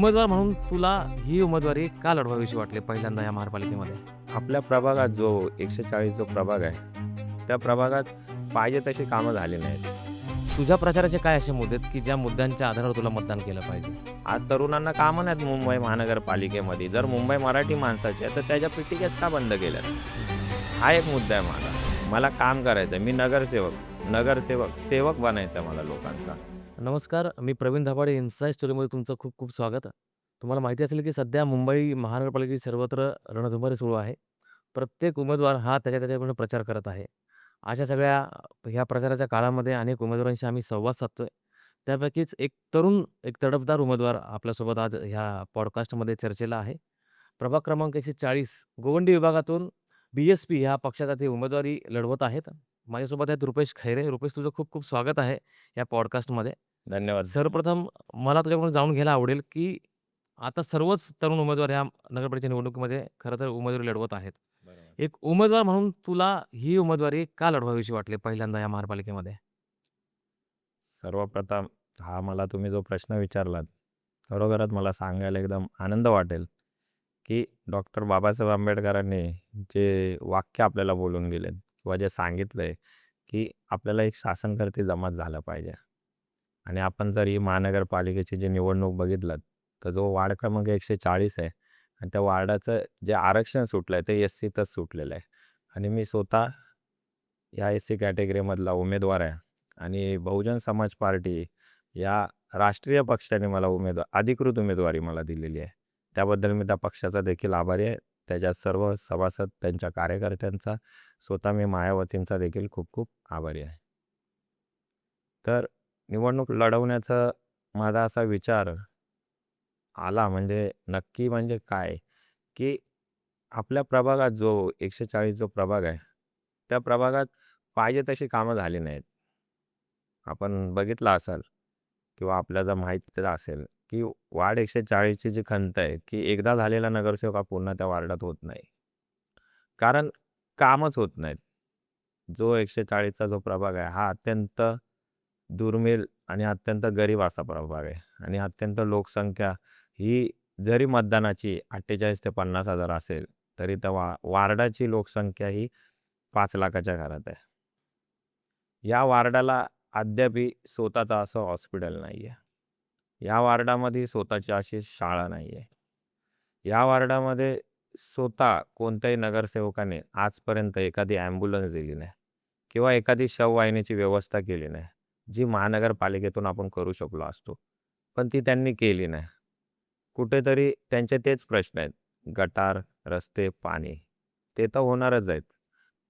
उमेदवार म्हणून तुला ही उमेदवारी का लढवावीशी वाटली पहिल्यांदा या महापालिकेमध्ये? आपल्या प्रभागात जो एकशे चाळीस जो प्रभाग आहे त्या प्रभागात पाहिजे तशी कामं झाली नाहीत. तुझ्या प्रचाराचे काय असे मुद्दे आहेत की ज्या मुद्द्यांच्या आधारावर तुला मतदान केलं पाहिजे? आज तरुणांना कामं नाहीत मुंबई महानगरपालिकेमध्ये. जर मुंबई मराठी माणसाची आहे तर त्याच्या पिटिकेच का बंद केल्या हा एक मुद्दा आहे माझा. मला काम करायचं आहे मी नगरसेवक नगरसेवक सेवक बनायचं आहे मला लोकांचा. नमस्कार मी प्रवीण धापाडे इन्साईट स्टोरीमध्ये तुमचं खूप खूप स्वागत. आहे तुम्हाला माहिती असेल की सध्या मुंबई महानगरपालिकेची सर्वत्र रणधुमारी सुरू आहे. प्रत्येक उमेदवार हा त्याच्या त्याच्याकडून प्रचार करत आहे. अशा सगळ्या ह्या प्रचाराच्या काळामध्ये अनेक उमेदवारांशी आम्ही संवाद साधतोय. त्यापैकीच एक तरुण एक तडफदार उमेदवार आपल्यासोबत आज ह्या पॉडकास्टमध्ये चर्चेला आहे. प्रभाग क्रमांक एकशे चाळीस गोवंडी विभागातून बी एस पी ह्या पक्षाचा ते उमेदवारी लढवत आहेत. माझ्यासोबत आहेत रुपेश खैरे. रुपेश तुझं खूप खूप स्वागत आहे या पॉडकास्टमध्ये धन्यवाद. सर्वप्रथम मला तुझ्याकडून जाणून घ्यायला आवडेल की आता सर्वच तरुण उमेदवार ह्या नगरपालिका निवडणुकीमध्ये खरं तर उमेदवारी लढवत आहेत. एक उमेदवार म्हणून तुला ही उमेदवारी का लढवावीशी वाटली पहिल्यांदा या महापालिकेमध्ये? सर्वप्रथम हा मला तुम्ही जो प्रश्न विचारलात खरोखरच मला सांगायला एकदम आनंद वाटेल की डॉक्टर बाबासाहेब आंबेडकरांनी जे वाक्य आपल्याला बोलून गेलेत किंवा जे सांगितलं आहे की आपल्याला एक शासनकर्ते जमात झालं पाहिजे. आणि आपण जर ही महानगरपालिकेची जी निवडणूक बघितलं तर जो वार्ड क्रमांक एकशे चाळीस आहे आणि त्या वार्डाचं जे आरक्षण सुटलं आहे ते एस सीतच सुटलेलं आहे. आणि मी स्वतः या एस सी कॅटेगरीमधला उमेदवार आहे आणि बहुजन समाज पार्टी या राष्ट्रीय पक्षाने मला उमेदवार अधिकृत उमेदवारी मला दिलेली आहे. त्याबद्दल मी त्या पक्षाचा देखील आभारी आहे. त्याच्या सर्व सभासद त्यांच्या कार्यकर्त्यांचा स्वतः मी मायावतींचा देखील खूप खूप आभारी आहे. तर निवडणूक लढवण्याचा माझा असा विचार आला म्हणजे नक्की म्हणजे काय? की आपल्या प्रभागात जो एकशे चाळीस जो प्रभाग आहे त्या प्रभागात पाहिजे तशी कामं झाली नाहीत. आपण बघितलं असाल किंवा आपल्याला माहिती असेल की वार्ड एकशे चाळीसची जी खंत आहे की एकदा झालेला नगरसेवक हा पुन्हा त्या वार्डात होत नाही. कारण कामच होत नाहीत. जो एकशे चाळीसचा जो प्रभाग आहे हा अत्यंत दुर्मिळ आणि अत्यंत गरीब असा प्रभाग आहे. आणि अत्यंत लोकसंख्या ही जरी मतदानाची अठ्ठेचाळीस ते पन्नास हजार असेल तरी त्या वा वार्डाची लोकसंख्या ही पाच लाखाच्या घरात आहे. या वार्डाला अद्यापही स्वतःचं असं हॉस्पिटल नाही आहे या वार्डामध्ये स्वतःची अशी शाळा नाही आहे या वार्डामध्ये स्वतः कोणत्याही नगरसेवकाने आजपर्यंत एखादी ॲम्ब्युलन्स दिली नाही किंवा एखादी शववाहिनीची व्यवस्था केली नाही. जी महानगरपालिकेतून आपण करू शकलो असतो. पण ती त्यांनी केली नाही. कुठेतरी त्यांचे तेच प्रश्न आहेत. गटार रस्ते पाणी ते तर होणारच आहेत.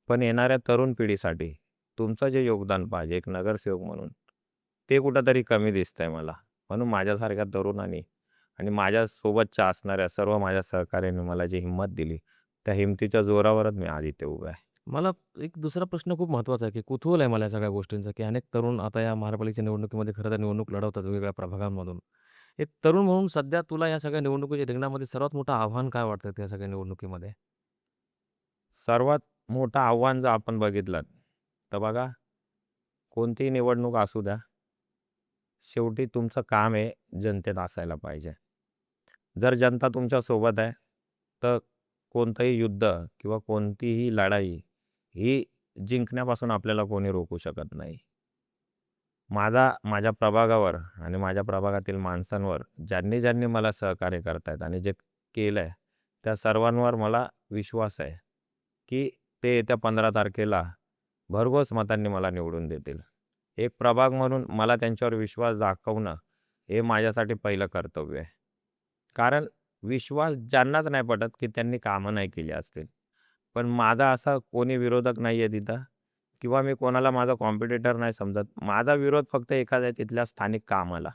पण येणाऱ्या तरुण पिढीसाठी तुमचं जे योगदान पाहिजे एक नगरसेवक म्हणून ते कुठंतरी कमी दिसतंय मला. म्हणून माझ्यासारख्या तरुणांनी आणि माझ्यासोबतच्या असणाऱ्या सर्व माझ्या सहकार्याने मला जी हिंमत दिली त्या हिमतीच्या जोरावरच मी आज इथे उभा आहे. मला एक दुसरा प्रश्न खूप महत्त्वाचा आहे की कुतूहल आहे मला या सगळ्या गोष्टींचा की अनेक तरुण आता या महापालिकेच्या निवडणुकीमध्ये खरं तर निवडणूक लढवतात वेगवेगळ्या प्रभागांमधून. एक तरुण म्हणून सध्या तुला या सगळ्या निवडणुकीच्या रिंगणामध्ये सर्वात मोठं आव्हान काय वाटतं त्या सगळ्या निवडणुकीमध्ये? सर्वात मोठं आव्हान जर आपण बघितलं तर बघा कोणतीही निवडणूक असू द्या शेवटी तुमचं काम आहे जनतेत असायला पाहिजे. जर जनता तुमच्यासोबत आहे तर कोणतंही युद्ध किंवा कोणतीही लढाई ही जिंकण्यापासून आपल्याला कोणी रोखू शकत नाही. माझा माझ्या प्रभागावर आणि माझ्या प्रभागातील माणसांवर ज्यांनी ज्यांनी मला सहकार्य करतायत आणि जे केलं आहे त्या सर्वांवर मला विश्वास आहे की ते येत्या पंधरा तारखेला भरघोस मतांनी मला निवडून देतील. एक प्रभाग म्हणून मला त्यांच्यावर विश्वास दाखवणं हे माझ्यासाठी पहिलं कर्तव्य आहे. कारण विश्वास ज्यांनाच नाही पटत की त्यांनी कामं नाही केली असतील. पण माझा असा कोणी विरोधक नाही आहे तिथं. किंवा मी कोणाला माझा कॉम्पिटिटर नाही समजत. माझा विरोध फक्त एखाद्या तिथल्या स्थानिक कामाला.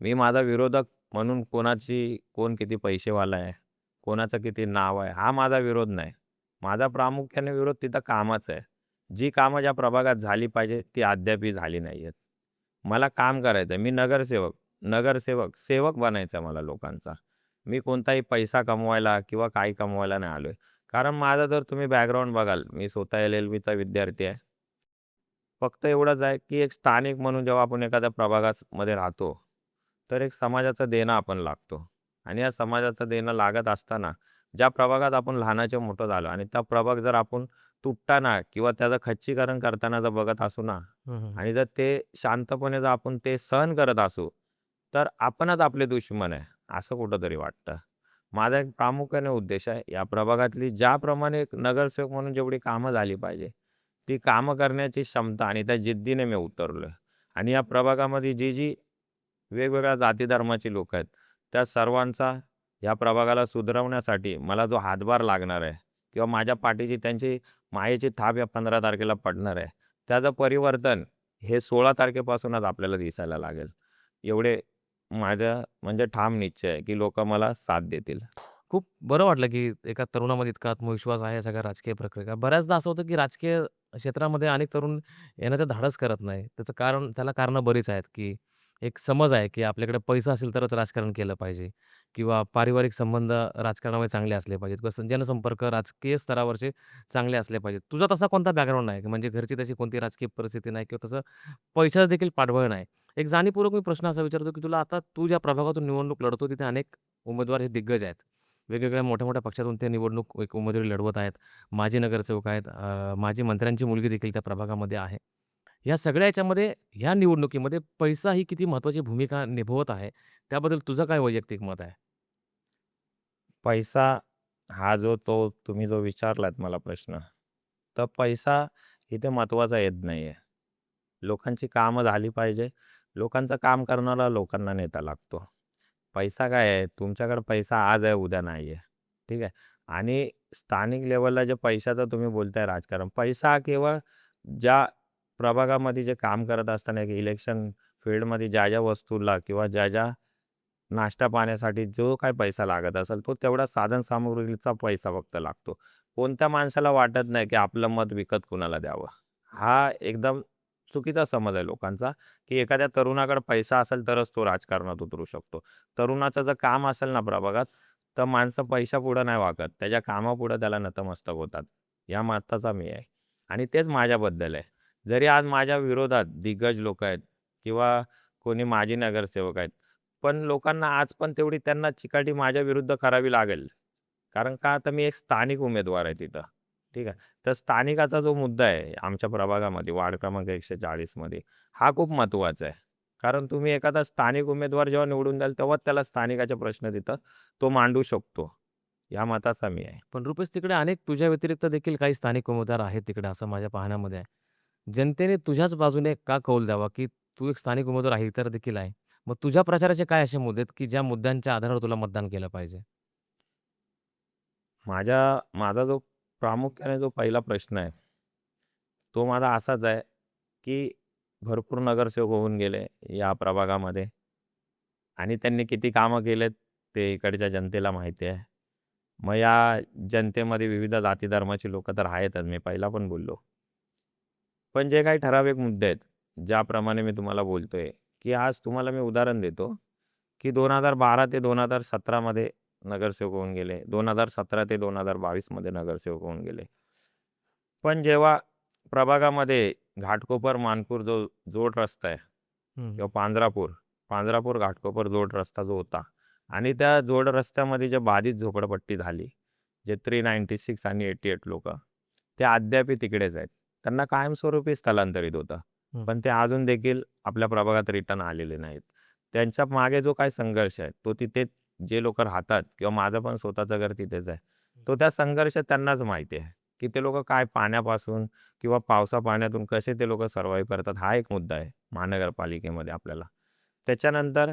मी माझा विरोधक म्हणून कोणाची कोण किती पैसेवाला आहे कोणाचं किती नाव आहे हा माझा विरोध नाही. माझा प्रामुख्याने विरोध तिथं कामाचं आहे. जी कामं ज्या प्रभागात झाली पाहिजे ती अद्यापही झाली नाही आहेत. मला काम करायचं आहे. मी नगरसेवक नगरसेवक सेवक बनायचं आहे मला लोकांचा. मी कोणताही पैसा कमवायला किंवा काही कमवायला नाही आलो आहे कारण माझं जर तुम्ही बॅकग्राऊंड बघाल मी स्वतः एल एल बीचा विद्यार्थी आहे. फक्त एवढंच आहे की एक स्थानिक म्हणून जेव्हा आपण एखाद्या प्रभागामध्ये राहतो तर एक समाजाचं देणं आपण लागतो. आणि या समाजाचं देणं लागत असताना ज्या प्रभागात आपण लहानाचे मोठं झालो आणि त्या प्रभाग जर आपण तुटताना किंवा त्याचं खच्चीकरण करताना जर बघत असू ना. आणि जर ते शांतपणे जर आपण ते सहन करत असू तर आपणच आपले दुश्मन आहे असं कुठंतरी वाटतं. माझा एक प्रामुख्याने उद्देश आहे या प्रभागातली ज्याप्रमाणे एक नगरसेवक म्हणून जेवढी कामं झाली पाहिजे ती कामं करण्याची क्षमता आणि त्या जिद्दीने मी उतरलो आणि या प्रभागामध्ये जी जी वेगवेगळ्या जाती धर्माची लोक आहेत त्या सर्वांचा या प्रभागाला सुधारवण्यासाठी मला जो हातभार लागणार आहे किंवा माझ्या पाठीची त्यांची मायेची थाप या पंधरा तारखेला पडणार आहे त्याचं परिवर्तन हे सोळा तारखेपासूनच आपल्याला दिसायला लागेल. एवढे माझ्या म्हणजे ठाम निश्चय आहे की लोक मला साथ देतील खूप बरं वाटलं, की एका तरुणामध्ये इतका आत्मविश्वास आहे या सगळ्या राजकीय प्रक्रिया. बऱ्याचदा असं होतं, की राजकीय क्षेत्रामध्ये अनेक तरुण येण्याचं धाडस करत नाही. त्याचं कारण त्याला कारणं बरीच आहेत, की एक समज आहे, की आपल्याकडे पैसा असेल तरच राजकारण केलं पाहिजे किंवा पारिवारिक संबंध राजकारणामध्ये चांगले असले पाहिजेत किंवा स जनसंपर्क राजकीय स्तरावरचे चांगले असले पाहिजेत. तुझा तसा कोणता बॅकग्राऊंड नाही, की म्हणजे घरची तशी कोणती राजकीय परिस्थिती नाही किंवा तसं पैशाचं देखील पाठबळ नाही. एक जाणीवपूर्वक मी प्रश्न असा विचारतो, की तुला आता तू ज्या प्रभागातून निवडणूक लढतो तिथे अनेक उमेदवार हे दिग्गज आहेत. वेगवेगळ्या मोठ्या-मोठ्या पक्षातून ते निवडणूक एक उमेदवारी लढवत आहेत. माजी नगरसेवक आहेत. माजी मंत्र्यांची मुलगी देखील त्या प्रभागामध्ये आहे. या सगळ्या याच्यामध्ये ह्या निवडणुकीमध्ये पैसा ही किती महत्त्वाची भूमिका निभवत आहे, त्याबद्दल तुझं काय वैयक्तिक मत आहे? पैसा हा जो तो तुम्ही जो विचारलात मला प्रश्न, तर पैसा इथे महत्त्वाचा येत नाही आहे. लोकांची कामं झाली पाहिजे. लोकांचं काम करणारा लोकांना नेता लागतो. पैसा काय आहे, तुमच्याकडे पैसा आज आहे, उद्या नाही आहे. ठीक आहे. आणि स्थानिक लेवलला जे पैशाचं तुम्ही बोलताय राजकारण, पैसा केवळ ज्या प्रभागामध्ये जे काम करत असताना इलेक्शन फील्डमध्ये ज्या ज्या वस्तूला किंवा ज्या ज्या नाश्ता पाण्यासाठी जो काही पैसा लागत असेल, तो तेवढा साधनसामुग्रीचा पैसा फक्त लागतो. कोणत्या माणसाला वाटत नाही, की आपलं मत विकत कुणाला द्यावं. हा एकदम चुकीचा समज आहे लोकांचा, की एखाद्या तरुणाकडे पैसा असेल तरच तो राजकारणात उतरू शकतो. तरुणाचं जर काम असेल ना प्रभागात, तर माणसं पैशापुढं नाही वागत. त्याच्या कामापुढं त्याला नतमस्तक होतात. या मताचा मी आहे आणि तेच माझ्याबद्दल आहे. जरी आज माझ्या विरोधात दिग्गज लोक आहेत किंवा कोणी माजी नगरसेवक आहेत, पण लोकांना आज पण तेवढी त्यांना चिकाटी माझ्या विरुद्ध करावी लागेल. कारण का आता मी एक स्थानिक उमेदवार आहे तिथं. ठीक आहे. तर स्थानिकाचा जो मुद्दा आहे आमच्या प्रभागामध्ये वार्ड क्रमांक 140 मध्ये हा खूप महत्त्वाचा आहे. कारण तुम्ही एखादा स्थानिक उमेदवार जेव्हा निवडून द्याल, तेव्हाच त्याला स्थानिकाचे प्रश्न तिथं तो मांडू शकतो. या मताचा मी आहे. पण रुपेश तिकडे अनेक तुझ्या व्यतिरिक्त देखील काही स्थानिक उमेदवार आहेत तिकडे असं माझ्या पाहण्यामध्ये आहे. जनतेने तुझ्याच बाजूने का कौल द्यावा, की तू एक स्थानिक उमेदवार आहे, इतर देखील आहे. मग तुझ्या प्रचाराचे काय असे मुद्दे आहेत, की ज्या मुद्द्यांच्या आधारावर तुला मतदान केलं पाहिजे? माझ्या माझा जो प्रामुख्याने जो पहिला प्रश्न आहे, तो माझा असाच आहे, की भरपूर नगरसेवक होऊन गेले या प्रभागामध्ये आणि त्यांनी किती कामं केलेत ते इकडच्या जनतेला माहिती आहे. मग या जनतेमध्ये विविध जाती धर्माची लोकं तर आहेतच, मी पहिला पण बोललो. पण जे काही ठराविक मुद्दे आहेत, ज्याप्रमाणे मी तुम्हाला बोलतोय, की आज तुम्हाला मी उदाहरण देतो, की 2012 ते दोन हजार सतरामध्ये नगरसेवक होऊन गेले. 2017 ते 2022 मध्ये नगरसेवक होऊन गेले. पण जेव्हा प्रभागामध्ये घाटकोपर मानपूर जो जोड रस्ता आहे किंवा. पांजरापूर, पांजरापूर घाटकोपर जोड रस्ता जो होता आणि त्या जोड रस्त्यामध्ये जे बाधित झोपडपट्टी झाली, जे 396 आणि 88 लोकं, ते अद्यापही तिकडेच आहेत. त्यांना कायमस्वरूपी स्थलांतरित होतं. पण ते अजून देखील आपल्या प्रभागात रिटर्न आलेले नाहीत. त्यांच्या मागे जो काही संघर्ष आहे, तो तिथे जे लोकं राहतात किंवा माझं पण स्वतःचं घर तिथेच आहे. तो त्या संघर्ष त्यांनाच माहिती आहे, की ते लोकं काय पाण्यापासून किंवा पावसा-पाण्यातून कसे ते लोकं सर्व्हाईव्ह करतात, हा एक मुद्दा आहे महानगरपालिकेमध्ये आपल्याला. त्याच्यानंतर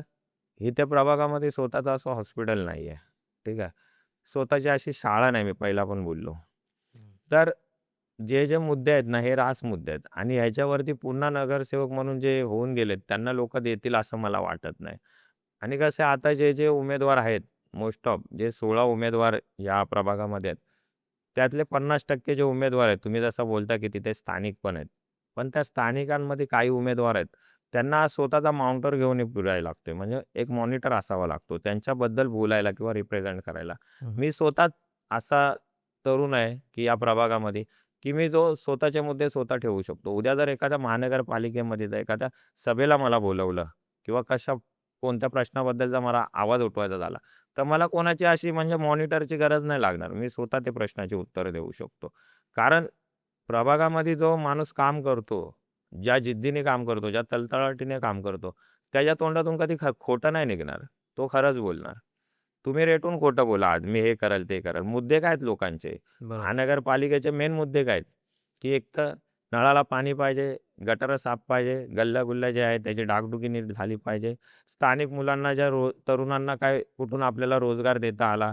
इथे प्रभागामध्ये स्वतःचं असं हॉस्पिटल नाही आहे. ठीक आहे. स्वतःची अशी शाळा नाही, मी पहिला पण बोललो. तर जे जे मुद्दे आहेत ना, हे रास मुद्दे आहेत आणि ह्याच्यावरती पुन्हा नगरसेवक म्हणून जे होऊन गेलेत, त्यांना लोकं देतील असं मला वाटत नाही. आणि कसं आता जे जे उमेदवार आहेत, मोस्ट ऑफ जे 16 उमेदवार या प्रभागामध्ये आहेत, त्यातले 50% जे उमेदवार आहेत, तुम्ही जसं बोलता, की तिथे स्थानिक पण आहेत. पण त्या स्थानिकांमध्ये काही उमेदवार आहेत, त्यांना स्वतःचा माउंटर घेऊन फिरायला लागतोय. म्हणजे एक मॉनिटर असावा लागतो त्यांच्याबद्दल बोलायला किंवा रिप्रेझेंट करायला. मी स्वतः असा तरुण आहे, की या प्रभागामध्ये, की मी जो स्वतःचे मुद्दे स्वतः ठेवू शकतो. उद्या जर एखाद्या महानगरपालिकेमध्ये जर एखाद्या सभेला मला बोलावलं किंवा कशा कोणत्या प्रश्नाबद्दलचा मला आवाज उठवायचा झाला? तर मला कोणाची अशी म्हणजे मॉनिटरची गरज नाही लागणार. मी स्वतः ते प्रश्नाची उत्तरं देऊ शकतो. कारण प्रभागामध्ये जो माणूस काम करतो ज्या जिद्दीने काम करतो ज्या तळतळाटीने काम करतो त्याच्या तोंडातून कधी ख खोटं नाही निघणार. तो खरंच बोलणार. तुम्ही रेटून खोटं बोला. आज मी हे करेल ते करेल. मुद्दे काय आहेत लोकांचे? महानगरपालिकेचे मेन मुद्दे काय आहेत? की एक तर नळाला पाणी पाहिजे गटारं साफ पाहिजे गल्ल्या जे आहेत त्याची डागडुगी नीट झाली पाहिजे. स्थानिक मुलांना ज्या रो तरुणांना काय कुठून आपल्याला रोजगार देता आला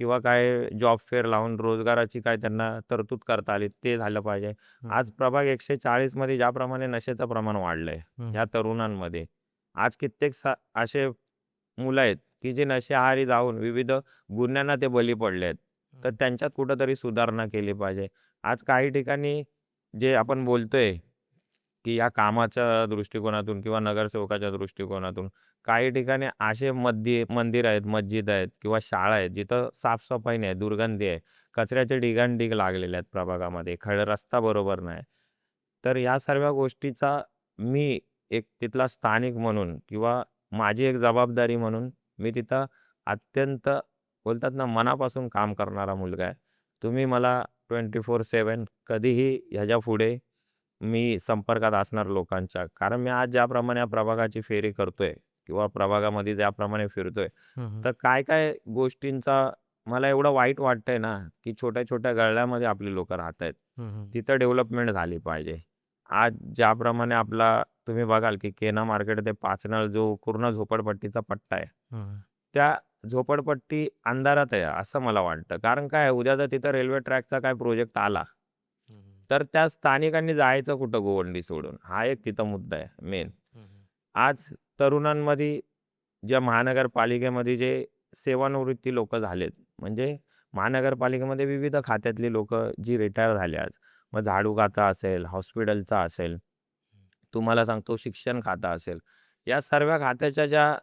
किंवा काय जॉब फेअर लावून रोजगाराची काय त्यांना तरतूद करता आली ते झालं पाहिजे. आज प्रभाग एकशे चाळीसमध्ये ज्याप्रमाणे नशेचं प्रमाण वाढलं आहे हं. ह्या तरुणांमध्ये आज कित्येक सा असे मुलं आहेत की जे नशेहारी जाऊन विविध गुन्ह्यांना ते बळी पडले आहेत तर त्यांच्यात कुठंतरी सुधारणा केली पाहिजे. आज काही ठिकाणी जे आपण बोलतोय की या कामाच्या दृष्टिकोनातून किंवा नगरसेवकाच्या दृष्टिकोनातून काही ठिकाणी असे मद्दी मंदिर आहेत मस्जिद आहेत किंवा शाळा आहेत जिथं साफसफाई नाही दुर्गंधी आहे कचऱ्याचे ढिगाणढीग लागलेले आहेत प्रभागामध्ये खड रस्ता बरोबर नाही. तर या सर्व गोष्टीचा मी एक तिथला स्थानिक म्हणून किंवा माझी एक जबाबदारी म्हणून मी तिथं अत्यंत बोलतात ना मनापासून काम करणारा मुलगा आहे. तुम्ही मला ट्वेंटी फोर सेवन कधीही ह्याच्या पुढे मी संपर्कात असणार लोकांच्या कारण मी आज ज्याप्रमाणे या प्रभागाची फेरी करतोय किंवा प्रभागामध्ये ज्याप्रमाणे फिरतोय. तर काय काय गोष्टींचा मला एवढं वाईट वाटतंय ना की छोट्या छोट्या गळ्यामध्ये आपली लोक राहत आहेत. तिथं डेव्हलपमेंट झाली पाहिजे आज ज्याप्रमाणे आपला तुम्ही बघाल की केना मार्केट ते पाचनळ जो पूर्ण झोपडपट्टीचा पट्टा आहे. त्या झोपडपट्टी अंधारात आहे असं मला वाटतं कारण काय आहे, उद्या जर तिथं रेल्वे ट्रॅकचा काय प्रोजेक्ट आला. तर त्या स्थानिकांनी जायचं कुठं गोवंडी सोडून हा एक तिथं मुद्दा आहे मेन. आज तरुणांमध्ये ज्या महानगरपालिकेमध्ये जे सेवानिवृत्ती लोक झालेत म्हणजे महानगरपालिकेमध्ये विविध खात्यातली लोक जी रिटायर झाले आज मग झाडू खाता असेल हॉस्पिटलचा असेल तुम्हाला सांगतो शिक्षण खातं असेल या सर्व खात्याच्या ज्या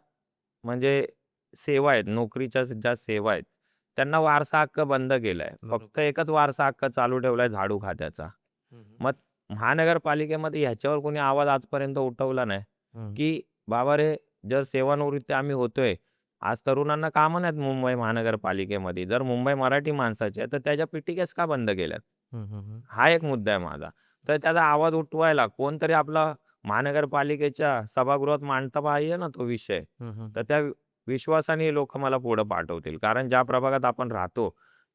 म्हणजे सेवा आहेत नोकरीच्या ज्या सेवा आहेत त्यांना वारसा हक्क बंद केला आहे बरोबर. फक्त एकच वारसा हक्क चालू ठेवला आहे झाडू खात्याचा. मग महानगरपालिकेमध्ये ह्याच्यावर कोणी आवाज आजपर्यंत उठवला नाही. की बाबा रे जर सेवानिवृत्ती आम्ही होतोय आज तरुणांना कामं नाहीत मुंबई महानगरपालिकेमध्ये जर मुंबई मराठी माणसाची आहे तर त्याच्या पिटिकेस का बंद केल्यात हं, एक मुद्दा आहे माझा तर त्याचा आवाज उठवायला कोणतरी आपला महानगरपालिकेच्या सभागृहात मांडता पाहिजे ना तो विषय. तर त्या विश्वासाने लोक मला पुढं पाठवतील. कारण ज्या प्रभागात आपण राहतो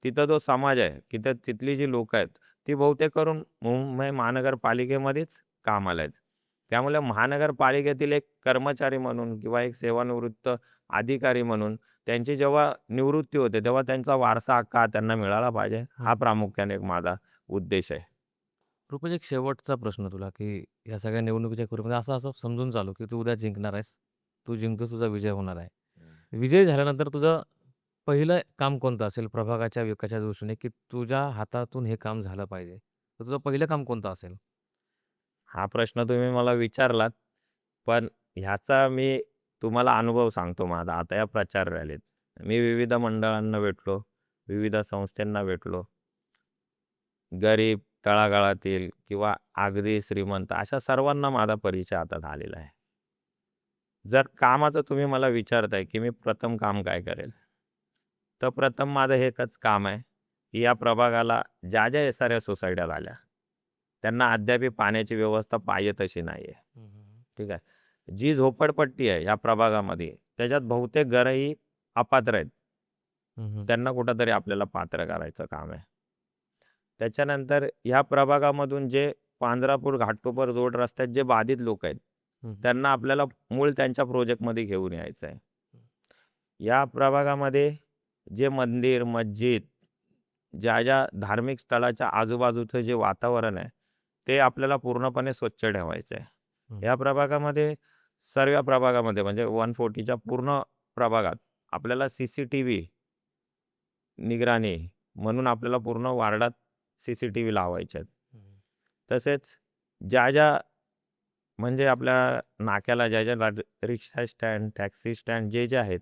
तिथं जो समाज आहे तिथं तिथली जी लोक आहेत ती बहुतेक करून मुंबई महानगरपालिकेमध्येच कामाला आहेत. त्यामुळे महानगरपालिकेतील एक कर्मचारी म्हणून किंवा एक सेवानिवृत्त अधिकारी म्हणून त्यांची जेव्हा निवृत्ती होते तेव्हा त्यांचा वारसा हक्क हा त्यांना मिळाला पाहिजे. हा प्रामुख्याने एक माझा उद्देश आहे. रुपेश एक शेवटचा प्रश्न तुला की या सगळ्या निवडणुकीच्या कुरीमध्ये असं असं समजून चालू की तू उद्या जिंकणार आहेस. तू जिंकतोस तुझा विजय होणार आहे. विजय झाल्यानंतर तुझं पहिलं काम कोणतं असेल? प्रभागाच्या विकासाच्या दृष्टीने की तुझ्या हातातून हे काम झालं पाहिजे? तर तुझं पहिलं काम कोणतं असेल? हा प्रश्न तुम्ही मला विचारलात पण ह्याचा मी तुम्हाला अनुभव सांगतो माझा. आता या प्रचार रॅलीत मी विविध मंडळांना भेटलो विविध संस्थांना भेटलो. गरीब तळागाळातील किंवा अगदी श्रीमंत अशा सर्वांना माझा परिचय आता झालेला आहे. जर कामाचं तुम्ही मला विचारताय की मी प्रथम काम काय करेल? तर प्रथम माझं हे एकच काम आहे की या प्रभागाला ज्या ज्या एस आर एस सोसायट्या झाल्या त्यांना अद्याप पाण्याची व्यवस्था पाहिजे तशी नाही आहे ठीक आहे? जी झोपडपट्टी आहे या प्रभागामध्ये त्याच्यात बहुतेक घरंही अपात्र आहेत. त्यांना कुठंतरी आपल्याला पात्र करायचं काम आहे. त्याच्यानंतर ह्या प्रभागामधून जे पांजरापूर घाटकोपर रोड रस्त्यात जे बाधित लोक आहेत त्यांना आपल्याला मूळ त्यांच्या प्रोजेक्टमध्ये घेऊन यायचं आहे या प्रभागामध्ये जे मंदिर मस्जिद ज्या ज्या धार्मिक स्थळाच्या आजूबाजूचं जे वातावरण आहे ते आपल्याला पूर्णपणे स्वच्छ ठेवायचं आहे. या प्रभागामध्ये सर्व प्रभागामध्ये म्हणजे वन फोर्टीच्या पूर्ण प्रभागात आपल्याला सी सी टी व्ही निगराणी म्हणून आपल्याला पूर्ण वार्डात सी सी टी व्ही लावायचे आहेत. तसेच ज्या ज्या म्हणजे आपल्या नाक्याला ज्या ज्या रिक्षा स्टँड टॅक्सी स्टँड जे जे आहेत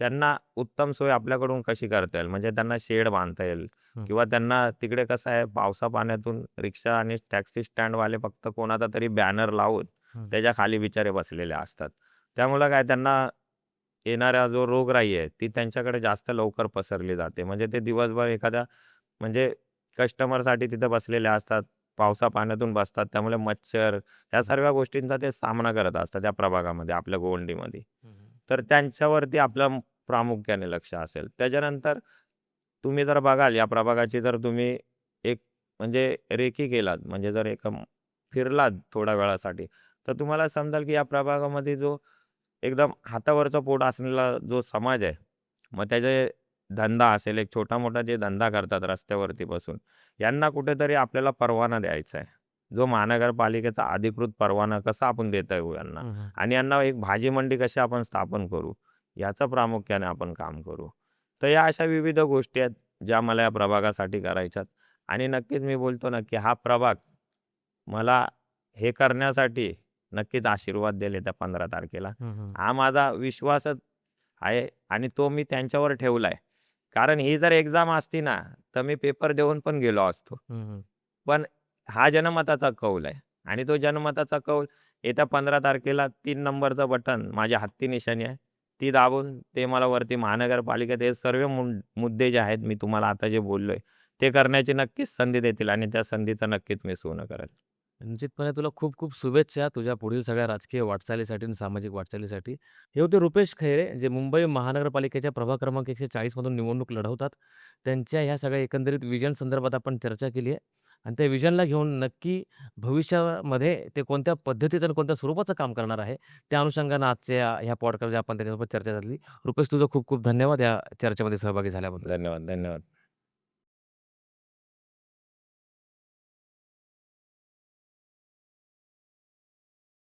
त्यांना उत्तम सोय आपल्याकडून कशी करता येईल म्हणजे त्यांना शेड बांधता येईल हं. किंवा त्यांना तिकडे कसं आहे पावसा पाण्यातून रिक्षा आणि टॅक्सी स्टँडवाले फक्त कोणाचा तरी बॅनर लावून हं. त्याच्याखाली बिचारे बसलेले असतात त्यामुळं काय त्यांना येणारा जो रोगराई आहे ती त्यांच्याकडे जास्त लवकर पसरली जाते म्हणजे ते दिवसभर एखाद्या म्हणजे कस्टमरसाठी तिथं बसलेले असतात पावसा पाण्यातून बसतात. त्यामुळे मच्छर या सर्व गोष्टींचा ते सामना करत असतात त्या प्रभागामध्ये आपल्या गोवंडीमध्ये. तर त्यांच्यावरती आपलं प्रामुख्याने लक्ष असेल. त्याच्यानंतर तुम्ही जर बघाल या प्रभागाची जर तुम्ही एक म्हणजे रेकी केलात म्हणजे जर एक फिरलात थोड्या वेळासाठी तर तुम्हाला समजाल की या प्रभागामध्ये जो एकदम हातावरचं पोट असलेला जो समाज आहे मग त्याचे धंदा असेल एक छोटा मोठा जे धंदा करतात रस्त्यावरती बसून यांना कुठेतरी आपल्याला परवाना द्यायचा आहे. जो महानगरपालिकेचा अधिकृत परवाना कसा आपण देता येऊ यांना? आणि यांना एक भाजी मंडी कशी आपण स्थापन करू? याचं प्रामुख्याने आपण काम करू. तर या अशा विविध गोष्टी आहेत ज्या मला या प्रभागासाठी करायच्यात. आणि नक्कीच मी बोलतो ना की हा प्रभाग मला हे करण्यासाठी नक्कीच आशीर्वाद देईल येत्या पंधरा तारखेला. हा माझा विश्वासच आहे आणि तो मी त्यांच्यावर ठेवला आहे. कारण ही जर एक्झाम असती ना तर मी पेपर देऊन पण गेलो असतो. पण हा जनमताचा कौल आहे आणि तो जनमताचा कौल येत्या पंधरा तारखेला तीन नंबरचं बटन माझ्या हत्ती निशाणी आहे. ती दाबून ते मला वरती महानगरपालिकेत हे सर्व मुं- मुद्दे जे आहेत मी तुम्हाला आता जे बोललोय ते करण्याची नक्कीच संधी देतील आणि त्या संधीचं नक्कीच मी सोनं करेल. निश्चितपणे तुला खूप खूप शुभेच्छा तुझ्या पुढील सगळ्या राजकीय वाटचालीसाठी आणि सामाजिक वाटचालीसाठी. हे होते रुपेश खैरे जे मुंबई महानगरपालिकेच्या प्रभाग क्रमांक एकशे चाळीसमधून निवडणूक लढवतात. त्यांच्या ह्या सगळ्या एकंदरीत विजन संदर्भात आपण चर्चा केली आहे. आणि त्या विजनला घेऊन नक्की भविष्यामध्ये ते कोणत्या पद्धतीचं आणि कोणत्या स्वरूपाचं काम करणार आहे त्या अनुषंगानं आजच्या ह्या पॉडकास्ट आपण त्याच्यासोबत चर्चा झाली. रुपेश तुझं खूप खूप धन्यवाद या चर्चेमध्ये सहभागी झाल्याबद्दल. धन्यवाद धन्यवाद.